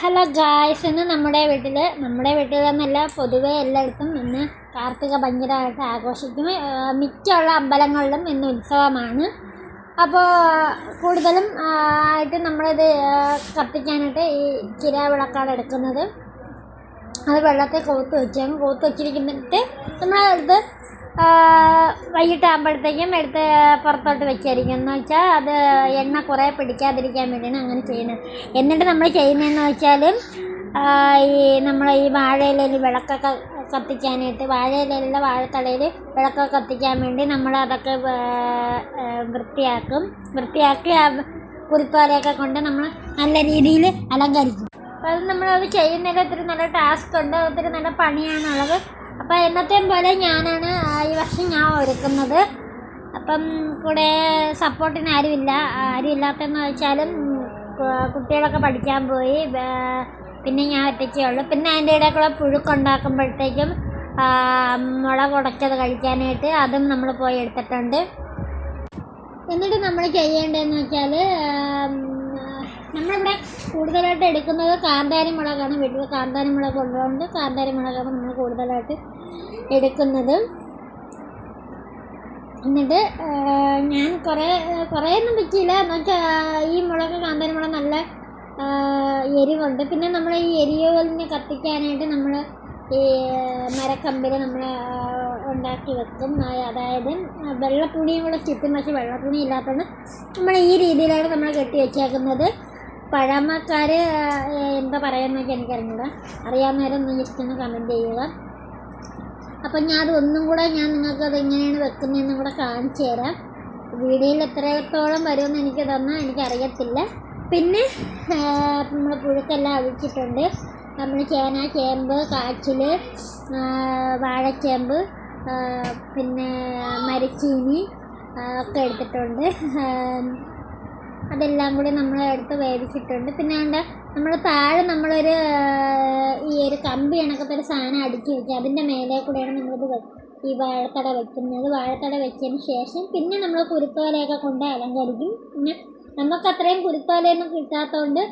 Hello guys ഇന്ന് നമ്മുടെ വീട്ടിൽ നമ്മുടെ വീട്ടിൽ തന്നെയല്ല പൊതുവേ എല്ലായിടത്തും ഇന്ന് കാർത്തിക ഭയങ്കരമായിട്ട് ആഘോഷിക്കും മിക്കുള്ള അമ്പലങ്ങളിലും ഇന്ന് ഉത്സവമാണ്. അപ്പോൾ കൂടുതലും ആയിട്ട് നമ്മളിത് കത്തിക്കാനായിട്ട് ഈ കിരാവിളക്കാണ് എടുക്കുന്നത്. അത് വെള്ളത്തിൽ കോത്ത് വെച്ചാണ് കോത്ത് വെച്ചിരിക്കുന്നിട്ട് നമ്മളത് വൈകിട്ടാകുമ്പോഴത്തേക്കും എടുത്ത് പുറത്തോട്ട് വെച്ചായിരിക്കും എന്ന് വെച്ചാൽ അത് എണ്ണ കുറേ പിടിക്കാതിരിക്കാൻ വേണ്ടിയാണ് അങ്ങനെ ചെയ്യുന്നത്. എന്നിട്ട് നമ്മൾ ചെയ്യുന്നതെന്ന് വെച്ചാൽ ഈ നമ്മൾ ഈ വാഴയിലയിൽ വിളക്കൊക്കെ കത്തിക്കാനായിട്ട് വാഴയിലുള്ള വാഴത്തടയിൽ വിളക്കൊക്കെ കത്തിക്കാൻ വേണ്ടി നമ്മൾ അതൊക്കെ വൃത്തിയാക്കും. വൃത്തിയാക്കി കുറിപ്പാലയൊക്കെ കൊണ്ട് നമ്മൾ നല്ല രീതിയിൽ അലങ്കരിക്കും. അപ്പോൾ അത് നമ്മളത് ചെയ്യുന്നതിൽ ഒത്തിരി നല്ല ടാസ്ക് ഉണ്ട്. ഒത്തിരി നല്ല പണിയാണുള്ളത്. അപ്പോൾ എന്നത്തെയും പോലെ ഞാനാണ് ഈ വർഷം ഞാൻ ഒരുക്കുന്നത്. അപ്പം കൂടെ സപ്പോർട്ടിന് ആരുമില്ല ആരും ഇല്ലാത്തതെന്ന് വെച്ചാലും കുട്ടികളൊക്കെ പഠിക്കാൻ പോയി പിന്നെ ഞാൻ ഒറ്റയ്ക്കേ ഉള്ളൂ. പിന്നെ അതിന്റെ ഇടയിൽ കൂടെ പുഴുക്കുണ്ടാക്കുമ്പോഴത്തേക്കും മുളക് ഉടച്ചത് കഴിക്കാനായിട്ട് അതും നമ്മൾ പോയി എടുത്തിട്ടുണ്ട്. എന്നിട്ട് നമ്മൾ ചെയ്യേണ്ടതെന്ന് വെച്ചാൽ നമ്മളിവിടെ കൂടുതലായിട്ട് എടുക്കുന്നത് കാന്താരി മുളകാണ് വീട്ടിൽ കാന്താരി മുളക് ഉള്ളതുകൊണ്ട് കാന്താരി മുളകാണ് നമ്മൾ കൂടുതലായിട്ട് എടുക്കുന്നത്. എന്നിട്ട് ഞാൻ കുറേ കുറേ ഒന്നും എന്ന് വെച്ചാൽ ഈ മുളക് കാന്താരി മുളക് നല്ല എരിവുണ്ട്. പിന്നെ നമ്മൾ ഈ എരിവുകളിനെ കത്തിക്കാനായിട്ട് നമ്മൾ ഈ മരക്കമ്പിൽ നമ്മൾ ഉണ്ടാക്കി വെക്കും. അതായത് വെള്ളത്തുണിയും കൂടെ ചുറ്റും പക്ഷേ വെള്ളത്തുണി ഇല്ലാത്തതുകൊണ്ട് നമ്മൾ ഈ രീതിയിലാണ് നമ്മൾ കെട്ടി വെച്ചേക്കുന്നത്. പഴമക്കാർ എന്താ പറയുന്നതൊക്കെ എനിക്കറിഞ്ഞൂടാ. അറിയാവുന്നവരൊന്ന് ജസ്റ്റ് ഒന്ന് കമന്റ് ചെയ്യുക. അപ്പം ഞാൻ അതൊന്നും കൂടെ ഞാൻ നിങ്ങൾക്ക് അത് എങ്ങനെയാണ് വെക്കുന്നതെന്നും കൂടെ കാണിച്ചു തരാം. വീഡിയോയിൽ എത്രത്തോളം വരുമെന്ന് എനിക്ക് തന്നാൽ എനിക്കറിയത്തില്ല. പിന്നെ നമ്മൾ പുഴുക്കെല്ലാം അഴിച്ചിട്ടുണ്ട്. നമ്മൾ ചേന ചേമ്പ് കാച്ചിൽ വാഴച്ചേമ്പ് പിന്നെ മരച്ചീനി ഒക്കെ എടുത്തിട്ടുണ്ട്. അതെല്ലാം കൂടി നമ്മൾ എടുത്ത് വേവിച്ചിട്ടുണ്ട്. പിന്നെ ഉണ്ട് നമ്മൾ താഴെ നമ്മളൊരു ഈ ഒരു കമ്പി കണക്കത്തെ ഒരു സാധനം അടുക്കി വെക്കുക. അതിന്റെ മേലെ കൂടെയാണ് നമ്മളിത് ഈ വാഴത്തട വെക്കുന്നത്. വാഴത്തട വെച്ചതിന് ശേഷം പിന്നെ നമ്മൾ കുരുത്തോലയൊക്കെ കൊണ്ട് അലങ്കരിക്കും. പിന്നെ നമുക്ക് അത്രയും കുരുത്തോലയൊന്നും കിട്ടാത്തതുകൊണ്ട്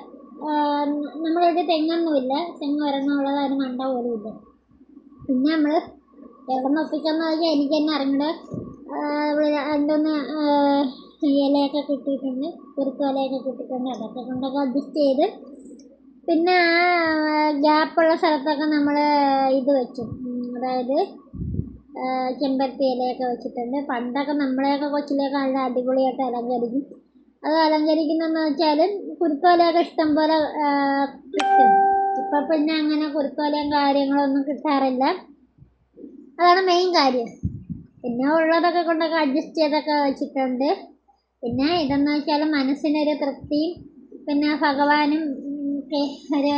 നമ്മളൊരു തെങ്ങൊന്നുമില്ല. തെങ്ങ് ഒരെണ്ണമുള്ളത് അതിന് മണ്ട പോലും ഇല്ല. പിന്നെ നമ്മൾ എവിടെ നിന്ന് ഒപ്പിക്കാന്ന് വെച്ചാൽ എനിക്ക് തന്നെ അറിഞ്ഞൂടെ. രണ്ടൊന്ന് ഇലയൊക്കെ കിട്ടിയിട്ടുണ്ട് കുറുക്കോലയൊക്കെ കിട്ടിയിട്ടുണ്ട്. അതൊക്കെ കൊണ്ടൊക്കെ അഡ്ജസ്റ്റ് ചെയ്ത് പിന്നെ ഗ്യാപ്പുള്ള സ്ഥലത്തൊക്കെ നമ്മൾ ഇത് വെച്ചു. അതായത് ചെമ്പരത്തി ഇലയൊക്കെ വെച്ചിട്ടുണ്ട്. പണ്ടൊക്കെ നമ്മളെയൊക്കെ കൊച്ചിലൊക്കെ നല്ല അടിപൊളിയായിട്ട് അലങ്കരിക്കും. അത് അലങ്കരിക്കുന്നതെന്ന് വെച്ചാൽ കുരുത്തോലയൊക്കെ ഇഷ്ടം പോലെ കിട്ടും. ഇപ്പം പിന്നെ അങ്ങനെ കുരുത്തോലയും കാര്യങ്ങളൊന്നും കിട്ടാറില്ല. അതാണ് മെയിൻ കാര്യം. പിന്നെ ഉള്ളതൊക്കെ കൊണ്ടൊക്കെ അഡ്ജസ്റ്റ് ചെയ്തൊക്കെ വെച്ചിട്ടുണ്ട്. പിന്നെ ഇതെന്ന് വെച്ചാൽ മനസ്സിനൊരു തൃപ്തിയും പിന്നെ ഭഗവാനും ഒരു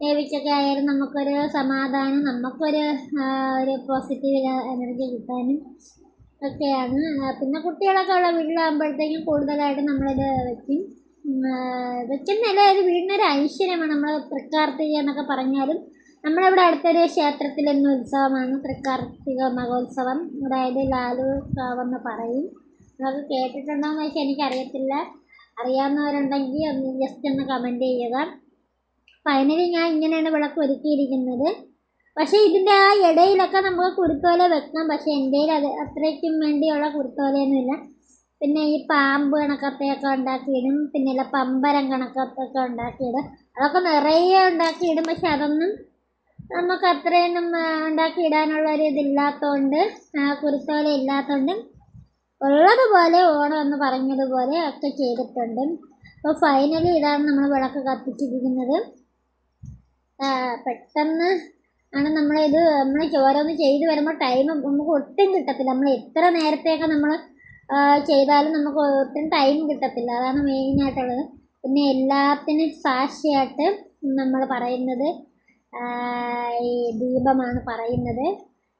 ദേവിച്ചൊക്കെ ആയാലും നമുക്കൊരു സമാധാനം നമുക്കൊരു ഒരു പോസിറ്റീവ് എനർജി കിട്ടാനും ഒക്കെയാണ്. പിന്നെ കുട്ടികളൊക്കെ ഉള്ള വീട്ടിലാകുമ്പോഴത്തേക്കും കൂടുതലായിട്ട് നമ്മളിത് വെക്കും. വെക്കുന്നില്ല ഇത് വീടിനൊരു ഐശ്വര്യമാണ്. നമ്മൾ തൃക്കാർത്തിക എന്നൊക്കെ പറഞ്ഞാലും നമ്മളിവിടെ അടുത്തൊരു ക്ഷേത്രത്തിൽ ഉത്സവമാണ്. തൃക്കാർത്തിക മഹോത്സവം. അതായത് ലാലു കാവെന്ന് പറയും. അതൊക്കെ കേട്ടിട്ടുണ്ടോയെന്ന് വെച്ചാൽ എനിക്കറിയത്തില്ല. അറിയാവുന്നവരുണ്ടെങ്കിൽ ഒന്ന് ജസ്റ്റ് ഒന്ന് കമന്റ് ചെയ്യുക. ഫൈനലി ഞാൻ ഇങ്ങനെയാണ് വിളക്ക് ഒരുക്കിയിരിക്കുന്നത്. പക്ഷേ ഇതിന്റെ ആ ഇടയിലൊക്കെ നമുക്ക് കുരുത്തോല വെക്കാം. പക്ഷേ എന്റെ അത് അത്രയ്ക്കും വേണ്ടിയുള്ള കുരുത്തോലയൊന്നുമില്ല. പിന്നെ ഈ പാമ്പ് കണക്കത്തെയൊക്കെ ഉണ്ടാക്കിയിടും. പിന്നെ ഇല്ല പമ്പരം കണക്കത്തൊക്കെ ഉണ്ടാക്കിയിടും. അതൊക്കെ നിറയെ ഉണ്ടാക്കിയിടും. പക്ഷെ അതൊന്നും നമുക്ക് അത്രയൊന്നും ഉണ്ടാക്കിയിടാനുള്ള ഒരു ഇതില്ലാത്തതുകൊണ്ട് കുരുത്തോല ഇല്ലാത്തതുകൊണ്ട് ഉള്ളതുപോലെ ഓണം എന്ന് പറഞ്ഞതുപോലെ ഒക്കെ ചെയ്തിട്ടുണ്ട്. അപ്പോൾ ഫൈനലി ഇതാണ് നമ്മൾ വിളക്ക് കത്തിച്ചിരിക്കുന്നത്. പെട്ടെന്ന് ആണ് നമ്മളിത് നമ്മൾ ഓരോന്ന് ചെയ്ത് വരുമ്പോൾ ടൈം നമുക്ക് ഒട്ടും കിട്ടത്തില്ല. നമ്മൾ എത്ര നേരത്തെയൊക്കെ നമ്മൾ ചെയ്താലും നമുക്ക് ഒട്ടും ടൈം കിട്ടത്തില്ല. അതാണ് മെയിനായിട്ടുള്ളത് പിന്നെ എല്ലാത്തിനും സാക്ഷിയായിട്ട് നമ്മൾ പറയുന്നത് ഈ ദീപമാണ് പറയുന്നത്.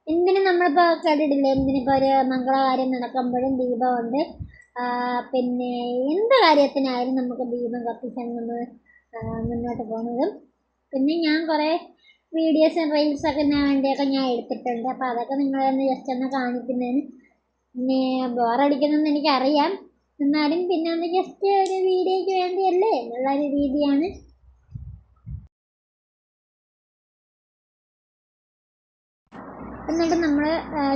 എന്തിനും നമ്മളിപ്പോൾ കേട്ടിട്ടില്ലേ എന്തിനിപ്പോൾ ഒരു മംഗളകാര്യം നടക്കുമ്പോഴും ഉണ്ട്. പിന്നെ എന്ത് കാര്യത്തിനായാലും നമുക്ക് ദീപം കത്തിച്ചാണ് നമ്മൾ മുന്നോട്ട് പോകുന്നതും. പിന്നെ ഞാൻ കുറേ വീഡിയോസ് റീൽസൊക്കെ വേണ്ടിയൊക്കെ ഞാൻ എടുത്തിട്ടുണ്ട്. അപ്പോൾ അതൊക്കെ നിങ്ങളൊന്ന് ജസ്റ്റ് ഒന്ന് കാണിക്കുന്നതിന് പിന്നെ ബോറടിക്കുന്നതെന്ന് എനിക്കറിയാം. എന്നാലും പിന്നെ ഒന്ന് ജസ്റ്റ് ഒരു വീഡിയോയ്ക്ക് വേണ്ടിയല്ലേ? എന്നുള്ള ഒരു രീതിയാണ്. എന്നിട്ട് നമ്മൾ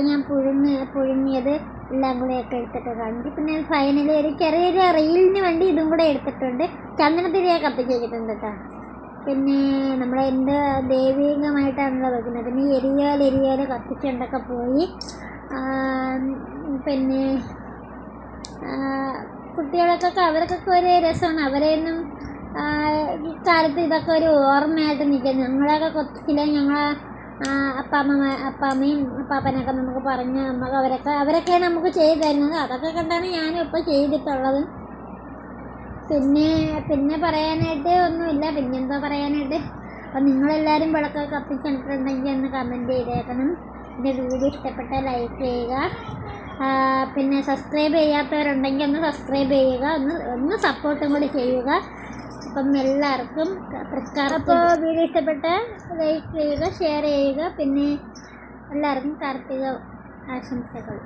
ഞാൻ പുഴുങ്ങി പുഴുങ്ങിയത് എല്ലാം കൂടെ ഒക്കെ എടുത്തിട്ട് കാണിച്ചു പിന്നെ ഫൈനലി ഒരു ചെറിയൊരു റീലിന് വേണ്ടി ഇതും കൂടെ എടുത്തിട്ടുണ്ട്. ചന്ദനത്തിരിയെ കത്തിച്ച് വെച്ചിട്ടുണ്ട് കേട്ടോ. പിന്നെ നമ്മൾ എന്ത് ദൈവികമായിട്ടാണല്ലോ വെക്കുന്നത്. പിന്നെ എരിയാൽ എരിയാൽ കത്തിച്ചുണ്ടൊക്കെ പോയി. പിന്നെ കുട്ടികളൊക്കെ അവർക്കൊക്കെ ഒരു രസമാണ്. അവരെയൊന്നും ഈ കാലത്ത് ഇതൊക്കെ ഒരു ഓർമ്മയായിട്ട് നിൽക്കുന്നത് ഞങ്ങളൊക്കെ കൊച്ചിലെ ഞങ്ങളെ അപ്പാമ്മ അപ്പാമ്മയും അപ്പാപ്പനൊക്കെ നമുക്ക് പറഞ്ഞ് നമുക്ക് അവരൊക്കെ അവരൊക്കെയാണ് നമുക്ക് ചെയ്തു തരുന്നത് അതൊക്കെ കണ്ടാണ് ഞാനും ഇപ്പോൾ ചെയ്തിട്ടുള്ളത്. പിന്നെ പിന്നെ പറയാനായിട്ട് ഒന്നുമില്ല. പിന്നെന്താ പറയാനായിട്ട്? അപ്പം നിങ്ങളെല്ലാവരും വിളക്കൊക്കെ കത്തിച്ചിട്ടുണ്ടെങ്കിൽ ഒന്ന് കമന്റ് ചെയ്തേക്കണം. എന്റെ വീഡിയോ ഇഷ്ടപ്പെട്ട ലൈക്ക് ചെയ്യുക. പിന്നെ സബ്സ്ക്രൈബ് ചെയ്യാത്തവരുണ്ടെങ്കിൽ ഒന്ന് സബ്സ്ക്രൈബ് ചെയ്യുക. ഒന്ന് ഒന്ന് സപ്പോർട്ടും കൂടി ചെയ്യുക. അപ്പം എല്ലാവർക്കും അപ്പോൾ വീഡിയോ ഇഷ്ടപ്പെട്ട ലൈക്ക് ചെയ്യുക ഷെയർ ചെയ്യുക പിന്നെ എല്ലാവർക്കും കാർത്തിക ആശംസകൾ.